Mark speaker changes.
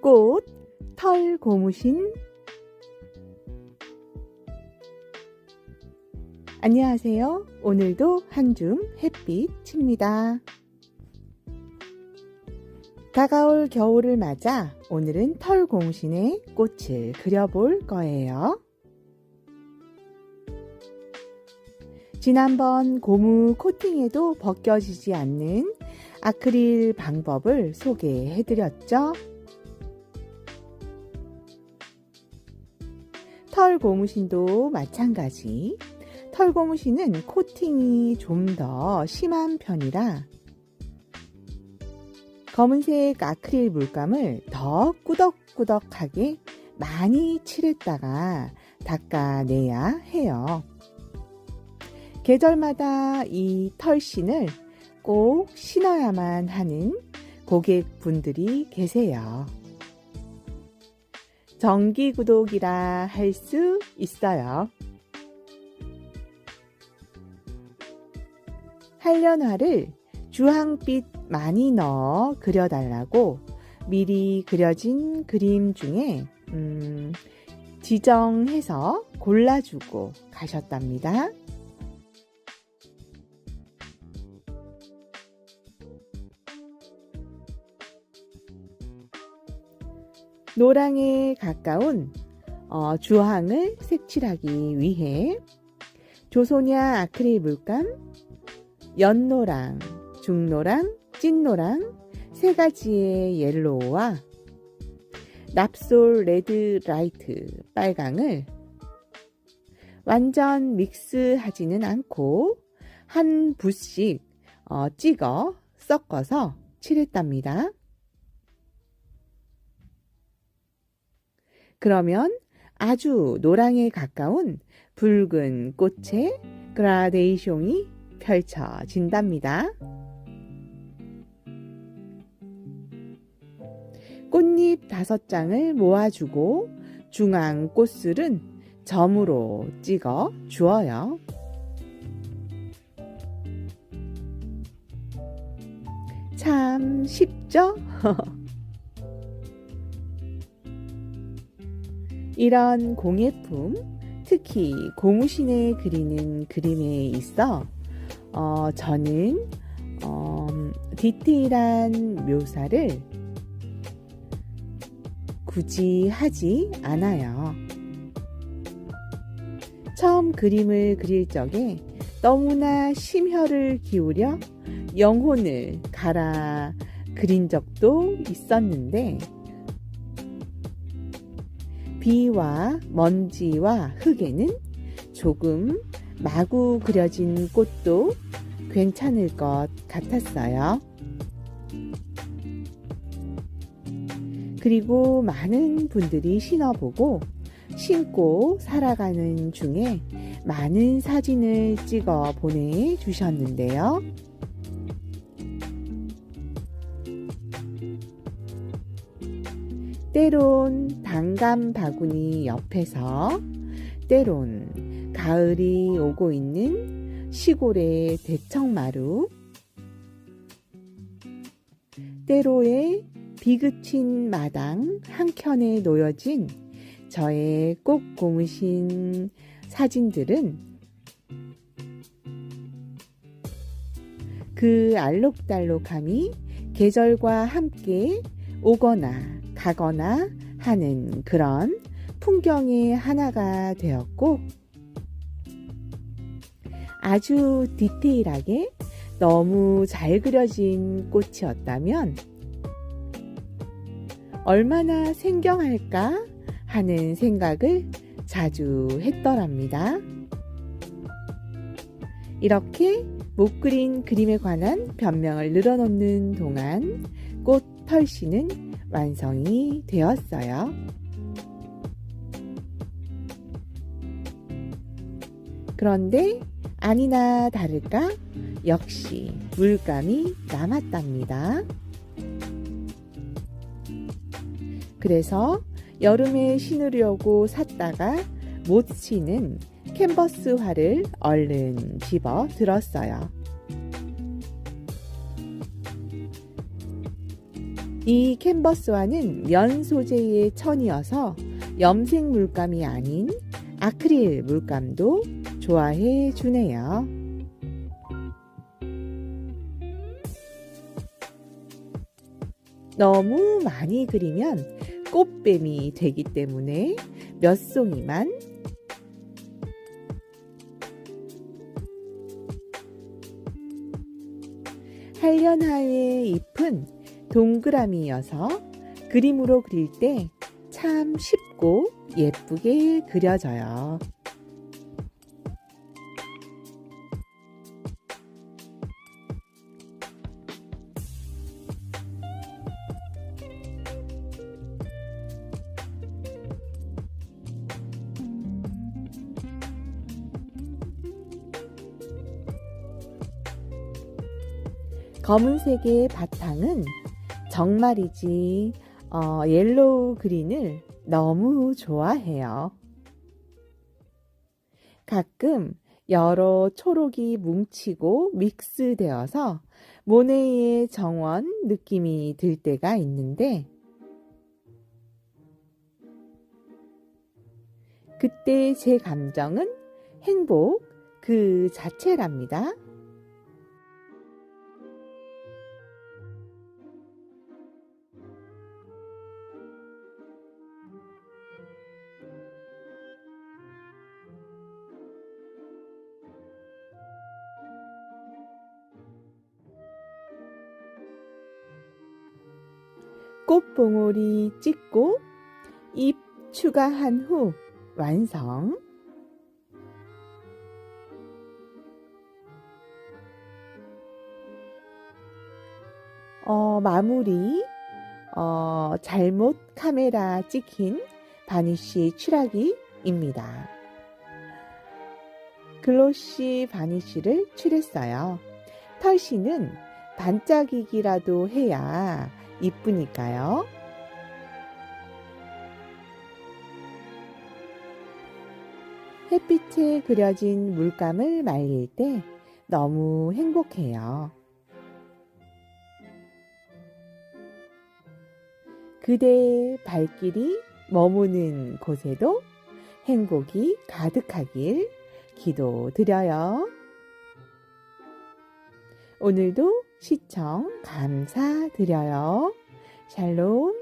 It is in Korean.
Speaker 1: 꽃, 털 고무신 안녕하세요. 오늘도 한 줌 햇빛 칩니다. 다가올 겨울을 맞아 오늘은 털 고무신에 꽃을 그려볼 거예요. 지난번 고무 코팅에도 벗겨지지 않는 아크릴 방법을 소개해 드렸죠. 털 고무신도 마찬가지. 털 고무신은 코팅이 좀 더 심한 편이라 검은색 아크릴 물감을 더 꾸덕꾸덕하게 많이 칠했다가 닦아내야 해요. 계절마다 이 털신을 꼭 신어야만 하는 고객분들이 계세요. 정기 구독이라 할 수 있어요. 한련화를 주황빛 많이 넣어 그려달라고 미리 그려진 그림 중에 음, 지정해서 골라주고 가셨답니다. 노랑에 가까운 어, 주황을 색칠하기 위해 조소냐 아크릴 물감, 연노랑, 중노랑, 찐노랑 세 가지의 옐로우와 납솔 레드 라이트 빨강을 완전 믹스하지는 않고 한 붓씩 어, 찍어 섞어서 칠했답니다. 그러면 아주 노랑에 가까운 붉은 꽃의 그라데이숑이 펼쳐진답니다. 꽃잎 다섯 장을 모아주고 중앙 꽃술은 점으로 찍어 주어요. 참 쉽죠? 이런 공예품, 특히 고무신에 그리는 그림에 있어 어, 저는 어, 디테일한 묘사를 굳이 하지 않아요. 처음 그림을 그릴 적에 너무나 심혈을 기울여 영혼을 갈아 그린 적도 있었는데 비와 먼지와 흙에는 조금 마구 그려진 꽃도 괜찮을 것 같았어요. 그리고 많은 분들이 신어보고 신고 살아가는 중에 많은 사진을 찍어 보내주셨는데요. 때론 단감 바구니 옆에서 때론 가을이 오고 있는 시골의 대청마루 때로의 비그친 마당 한켠에 놓여진 저의 꼭 고무신 사진들은 그 알록달록함이 계절과 함께 오거나 가거나 하는 그런 풍경의 하나가 되었고 아주 디테일하게 너무 잘 그려진 꽃이었다면 얼마나 생경할까 하는 생각을 자주 했더랍니다. 이렇게 못 그린 그림에 관한 변명을 늘어놓는 동안 꽃 털씨는 완성이 되었어요. 그런데 아니나 다를까 역시 물감이 남았답니다. 그래서 여름에 신으려고 샀다가 못 신은 캔버스화를 얼른 집어 들었어요. 이 캔버스와는 면 소재의 천이어서 염색 물감이 아닌 아크릴 물감도 좋아해 주네요. 너무 많이 그리면 꽃뱀이 되기 때문에 몇 송이만 한련하의 잎은 동그라미여서 그림으로 그릴 때 참 쉽고 예쁘게 그려져요. 검은색의 바탕은 정말이지 어, 옐로우 그린을 너무 좋아해요. 가끔 여러 초록이 뭉치고 믹스되어서 모네이의 정원 느낌이 들 때가 있는데 그때 제 감정은 행복 그 자체랍니다. 꽃봉오리 찍고 잎 추가한 후 완성. 어, 마무리. 어, 잘못 카메라 찍힌 바니쉬 칠하기입니다. 글로시 바니쉬를 칠했어요. 털씨는 반짝이기라도 해야 이쁘니까요. 햇빛에 그려진 물감을 말릴 때 너무 행복해요. 그대의 발길이 머무는 곳에도 행복이 가득하길 기도드려요. 오늘도 시청 감사드려요. 샬롬.